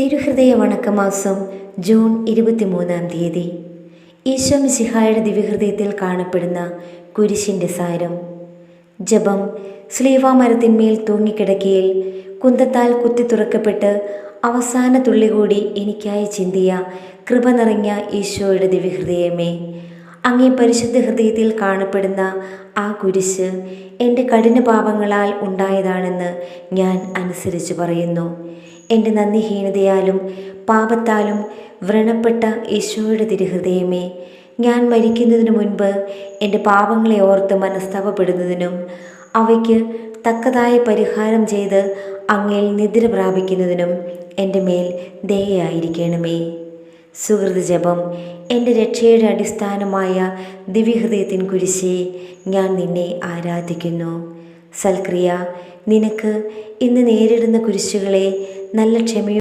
തിരുഹൃദയ വണക്കമാസം June ഇരുപത്തിമൂന്നാം തീയതി. ഈശോ മിശിഹായുടെ ദിവ്യഹൃദയത്തിൽ കാണപ്പെടുന്ന കുരിശിന്റെ സാരം. ജപം സ്ലീവാമരത്തിന്മേൽ തൂങ്ങിക്കിടക്കയിൽ കുന്തത്താൽ കുത്തി തുറക്കപ്പെട്ട് അവസാന തുള്ളി കൂടി എനിക്കായി ചിന്തിയ കൃപ നിറഞ്ഞ ഈശോയുടെ ദിവ്യഹൃദയമേ അങ്ങേ പരിശുദ്ധ ഹൃദയത്തിൽ കാണപ്പെടുന്ന ആ കുരിശ് എന്റെ കഠിന പാപങ്ങളാൽ ഉണ്ടായതാണെന്ന് ഞാൻ അനുസരിച്ച് പറയുന്നു. എന്റെ നന്ദിഹീനതയാലും പാപത്താലും വ്രണപ്പെട്ട ഈശോയുടെ തിരുഹൃദയമേ ഞാൻ മരിക്കുന്നതിനു മുൻപ് എന്റെ പാപങ്ങളെ ഓർത്ത് മനസ്താപപ്പെടുന്നതിനും അവയ്ക്ക് തക്കതായ പരിഹാരം ചെയ്ത് അങ്ങയിൽ നിദ്ര പ്രാപിക്കുന്നതിനും എന്റെ മേൽ ദയയായിരിക്കണമേ. സുഹൃത് ജപം എന്റെ രക്ഷയുടെ അടിസ്ഥാനമായ ദിവ്യഹൃദയത്തിൻ കുരിശേ ഞാൻ നിന്നെ ആരാധിക്കുന്നു. സൽക്രിയ നിനക്ക് ഇന്ന് നേരിടുന്ന കുരിശുകളെ നല്ല ക്ഷമയോ